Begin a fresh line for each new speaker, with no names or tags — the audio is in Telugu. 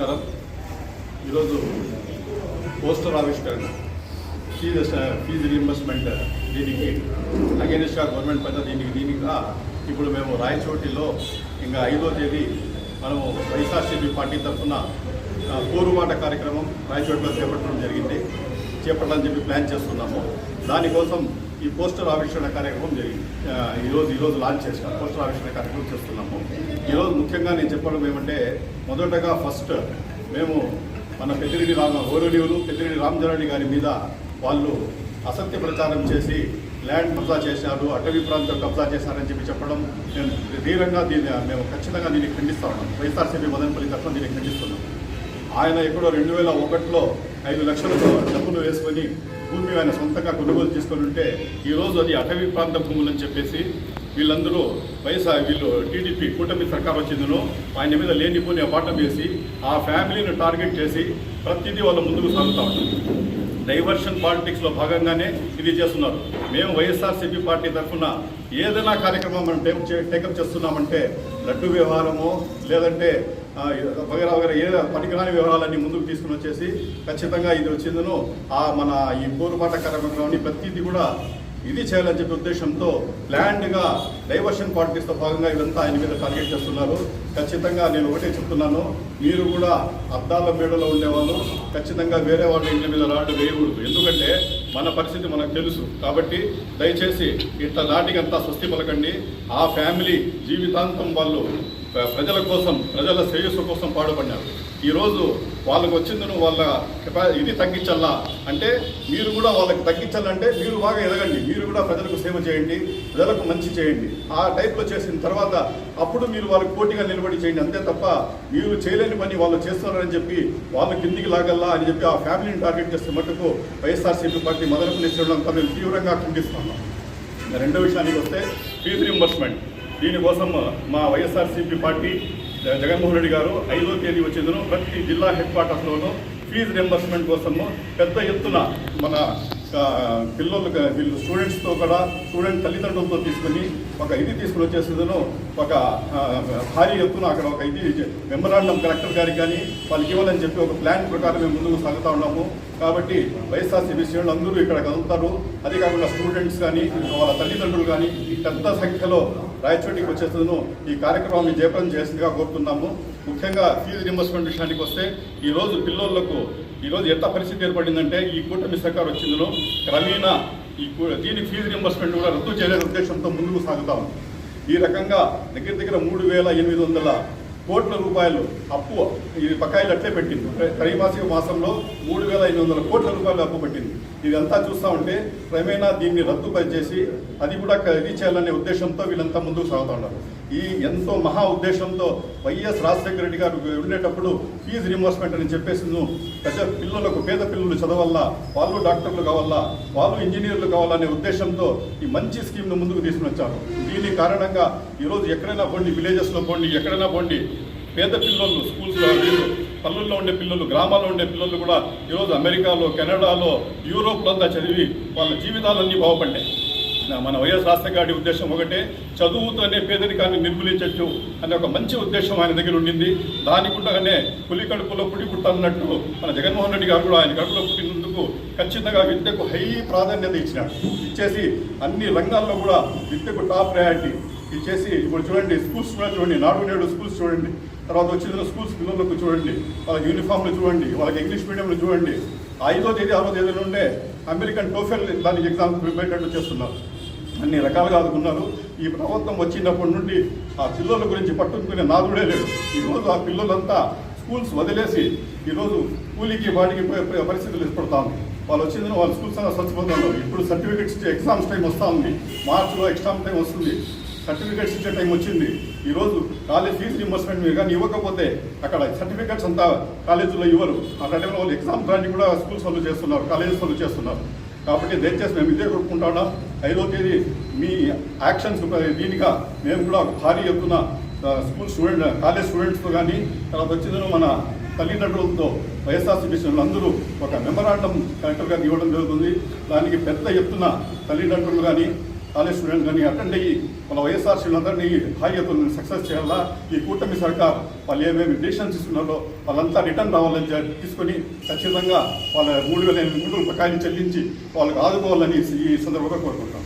నమస్కారం. ఈరోజు పోస్టర్ ఆవిష్కరణ ఫీజు ఫీజు రీఎంబర్స్మెంట్ దీనికి. అగేనిస్ట్గా గవర్నమెంట్ పెద్ద దీనికి దీనిగా ఇప్పుడు మేము రాయచోటిలో ఇంకా ఐదో తేదీ మనము వైఎస్ఆర్సీపీ పార్టీ తరఫున ఆ, పోరుబాట కార్యక్రమం రాయచోటిలో చేపట్టడం జరిగింది. చేపట్టాలని చెప్పి ప్లాన్ చేస్తున్నాము. దానికోసం ఈ పోస్టర్ ఆవిష్కరణ కార్యక్రమం జరిగింది. ఈరోజు ఈరోజు లాంచ్ చేసిన పోస్టర్ ఆవిష్కరణ కార్యక్రమం చేస్తున్నాము. ఈరోజు ముఖ్యంగా నేను చెప్పడం ఏమంటే మొదటగా ఫస్ట్ మేము మన పెద్దిరెడ్డి రామ గౌరవనీయులు పెద్దిరెడ్డి రామచరణి గారి మీద వాళ్ళు అసత్య ప్రచారం చేసి ల్యాండ్ కబ్జా చేశారు అటవీ ప్రాంతం కబ్జా చేశారని చెప్పి చెప్పడం మేము తీవ్రంగా దీన్ని మేము ఖచ్చితంగా దీన్ని ఖండిస్తా ఉన్నాం. వైఎస్ఆర్సీపీ మదనపల్లి తరఫున దీన్ని ఖండిస్తున్నాం. ఆయన ఎక్కడో రెండు వేల ఒకటిలో ఐదు లక్షలతో డబ్బులు వేసుకొని భూమి ఆయన సొంతంగా కొనుగోలు చేసుకొని ఉంటే ఈరోజు అది అటవీ ప్రాంత భూములని చెప్పేసి వీళ్ళందరూ వైఎస్ఆర్ వీళ్ళు టీడీపీ కూటమి సర్కార్ వచ్చిందను ఆయన మీద లేనిపోని అపాఠం వేసి ఆ ఫ్యామిలీని టార్గెట్ చేసి ప్రతిదీ వాళ్ళ ముందుకు సాగుతా డైవర్షన్ పాలిటిక్స్లో భాగంగానే ఇది చేస్తున్నారు. మేము వైఎస్ఆర్సీపీ పార్టీ తరఫున ఏదైనా కార్యక్రమం మనం టేక్ చే- టేకప్ చేస్తున్నామంటే లడ్డు వ్యవహారము లేదంటే వగేరా వగేరా ఏ పనికిరాని వ్యవహారాలన్నీ ముందుకు తీసుకుని వచ్చేసి ఖచ్చితంగా ఇది వచ్చిందను. ఆ మన ఈ పోరుబాట కార్యక్రమంలోని ప్రతిదీ కూడా ఇది చేయాలని చెప్పే ఉద్దేశంతో ప్లాన్డ్గా డైవర్షన్ పాలిటిక్స్తో భాగంగా ఇదంతా ఆయన మీద టార్గెట్ చేస్తున్నారు. ఖచ్చితంగా నేను ఒకటే చెప్తున్నాను మీరు కూడా అద్దాల మేడలో ఉండేవాళ్ళు ఖచ్చితంగా వేరే వాళ్ళ ఇంటి మీద రాడు వేయకూడదు. ఎందుకంటే మన పరిస్థితి మనకు తెలుసు. కాబట్టి దయచేసి ఇట్లా నాటికంతా స్వస్తి పలకండి. ఆ ఫ్యామిలీ జీవితాంతం వాళ్ళు ప్రజల కోసం ప్రజల శ్రేయస్సు కోసం పాడుపడినారు ఈరోజు వాళ్ళకు వచ్చిందను వాళ్ళ కెపా ఇది తగ్గించాలా అంటే మీరు కూడా వాళ్ళకి తగ్గించాలంటే మీరు బాగా ఎదగండి. మీరు కూడా ప్రజలకు సేవ చేయండి ప్రజలకు మంచి చేయండి. ఆ టైప్లో చేసిన తర్వాత అప్పుడు మీరు వాళ్ళకి పోటీగా నిలబడి చేయండి. అంతే తప్ప మీరు చేయలేని పని వాళ్ళు చేస్తున్నారని చెప్పి వాళ్ళ కిందికి లాగల్లా అని చెప్పి ఆ ఫ్యామిలీని టార్గెట్ చేస్తే మటుకు వైఎస్ఆర్సీపీ పార్టీ మదనపల్లి చేయడం మేము తీవ్రంగా ఖండిస్తున్నాం. రెండో విషయానికి వస్తే ఫీజు రింబర్స్మెంట్ దీనికోసం మా వైఎస్ఆర్సీపీ పార్టీ జగన్మోహన్ రెడ్డి గారు ఐదో తేదీ వచ్చేందును ప్రతి జిల్లా హెడ్ క్వార్టర్స్లోనూ ఫీజు రింబర్స్మెంట్ కోసము పెద్ద ఎత్తున మన పిల్లలు వీళ్ళు స్టూడెంట్స్తో కూడా స్టూడెంట్ తల్లిదండ్రులతో తీసుకుని ఒక ఇది తీసుకుని వచ్చేసేదను ఒక భారీ ఎత్తున అక్కడ ఒక ఇది మెమరాండం కలెక్టర్ గారికి కానీ వాళ్ళకి ఇవ్వాలని చెప్పి ఒక ప్లాన్ ప్రకారం మేము ముందుకు సాగుతూ ఉన్నాము. కాబట్టి వైఎస్ఆర్సీపీ శ్రేణులు అందరూ ఇక్కడ కదులుతారు. అదే కాకుండా స్టూడెంట్స్ కానీ వాళ్ళ తల్లిదండ్రులు కానీ పెద్ద సంఖ్యలో రాయచోటికి వచ్చేందుకు ఈ కార్యక్రమాన్ని జయప్రదం చేసిందిగా కోరుతున్నాము. ముఖ్యంగా ఫీజు రింబర్స్మెంట్ విషయానికి వస్తే ఈరోజు పిల్లలకు ఈరోజు ఎంత పరిస్థితి ఏర్పడిందంటే ఈ కూటమి సర్కార్ వచ్చిందనో క్రమేణా ఈ దీని ఫీజు రింబర్స్మెంట్ కూడా రద్దు చేయలేని ఉద్దేశంతో ముందుకు సాగుతాం ఈ రకంగా దగ్గర దగ్గర మూడు వేల ఎనిమిది వందల కోట్ల రూపాయలు అప్పు ఇది బకాయిలు అట్లే పెట్టింది. త్రైమాసిక మాసంలో మూడు వేల ఐదు వందల కోట్ల రూపాయలు అప్పు పెట్టింది. ఇదంతా చూస్తూ ఉంటే క్రమేణా దీన్ని రద్దు చేసి అది కూడా ఇది చేయాలనే ఉద్దేశంతో వీళ్ళంతా ముందుకు సాగుతూ ఉన్నారు. ఈ ఎంతో మహా ఉద్దేశంతో వైఎస్ రాజశేఖర రెడ్డి గారు ఉండేటప్పుడు ఫీజు రిమర్స్మెంట్ అని చెప్పేసి పెద్ద పిల్లలకు పేద పిల్లలు చదవాలా వాళ్ళు డాక్టర్లు కావాలా వాళ్ళు ఇంజనీర్లు కావాలనే ఉద్దేశంతో ఈ మంచి స్కీమ్ను ముందుకు తీసుకుని వచ్చారు దీని కారణంగా ఈరోజు ఎక్కడైనా పోండి విలేజెస్లో పోండి ఎక్కడైనా పోండి పేద పిల్లలు స్కూల్స్లో వీళ్ళు పల్లెల్లో ఉండే పిల్లలు గ్రామాల్లో ఉండే పిల్లలు కూడా ఈరోజు అమెరికాలో కెనడాలో యూరోప్లో అంతా చదివి వాళ్ళ జీవితాలన్నీ బాగుపడ్డాయి. మన వైఎస్ రాజశేఖర గారి ఉద్దేశం ఒకటే చదువుతోనే పేదరికాన్ని నిర్మూలించచ్చు అనే ఒక మంచి ఉద్దేశం ఆయన దగ్గర ఉండింది. దాని గుండగానే పులి కడుపులో పుడి పుట్టన్నట్టు మన జగన్మోహన్ రెడ్డి గారు కూడా ఆయన కడుపులో పుట్టినందుకు ఖచ్చితంగా విద్యకు హై ప్రాధాన్యత ఇచ్చినాడు ఇచ్చేసి అన్ని రంగాల్లో కూడా విద్యకు టాప్ ప్రయారిటీ ఇచ్చేసి ఇప్పుడు చూడండి స్కూల్స్ కూడా చూడండి నాడు నేడు స్కూల్స్ చూడండి తర్వాత వచ్చిన స్కూల్స్ పిల్లలకు చూడండి వాళ్ళకి యూనిఫామ్లు చూడండి వాళ్ళకి ఇంగ్లీష్ మీడియంలు చూడండి. ఐదో తేదీ ఆరో తేదీ నుండే అమెరికన్ టోఫెల్ దానికి ఎగ్జామ్ ప్రిపేర్ చేస్తున్నారు. అన్ని రకాలుగా ఆదుకున్నారు. ఈ ప్రభుత్వం వచ్చినప్పటి నుండి ఆ పిల్లల గురించి పట్టుకునే నాదుడే లేడు. ఈరోజు ఆ పిల్లలంతా స్కూల్స్ వదిలేసి ఈరోజు కూలీకి వాడికి పోయే పరిస్థితులు ఏర్పడతా ఉంది వాళ్ళు వచ్చిందని వాళ్ళ స్కూల్స్ అలా స్వచ్ఛపోతున్నారు ఇప్పుడు సర్టిఫికేట్స్ ఇచ్చే ఎగ్జామ్స్ టైం వస్తూ ఉంది మార్చిలో ఎగ్జామ్ టైం వస్తుంది. సర్టిఫికేట్స్ ఇచ్చే టైం వచ్చింది. ఈరోజు కాలేజ్ ఫీజు రింబర్స్మెంట్ మీరు కానీ ఇవ్వకపోతే అక్కడ సర్టిఫికేట్స్ అంతా కాలేజీలో ఇవ్వరు. ఆ టైంలో వాళ్ళు ఎగ్జామ్ రాని కూడా స్కూల్స్ వాళ్ళు చేస్తున్నారు కాలేజెస్ వాళ్ళు చేస్తున్నారు. కాబట్టి దయచేసి మేము ఇదే కోరుకుంటున్నాం ఐదో తేదీ మీ యాక్షన్స్ దీనిగా మేము కూడా ఒక భారీ ఎత్తున స్కూల్ స్టూడెంట్ కాలేజ్ స్టూడెంట్స్తో కానీ తర్వాత వచ్చిన మన తల్లిదండ్రులతో వైఎస్ఆర్సీపీ అందరూ ఒక మెమరాండం కలెక్టర్ గారికి ఇవ్వడం జరుగుతుంది. దానికి పెద్ద ఎత్తున తల్లిదండ్రులు కానీ కాలేజ్ స్టూడెంట్ కానీ అటెండ్ అయ్యి మన వైఎస్ఆర్సీలందరినీ హాయిగా సక్సెస్ చేయాలా? ఈ కూటమి సర్కార్ వాళ్ళు ఏమేమి డెసిషన్స్ ఇస్తున్నారో వాళ్ళంతా రిటర్న్ రావాలని తీసుకొని ఖచ్చితంగా వాళ్ళ మూడు వేల ఎనిమిది గుంటలు బకాయిలు చెల్లించి వాళ్ళకి ఆదుకోవాలని ఈ సందర్భంగా కోరుకుంటాం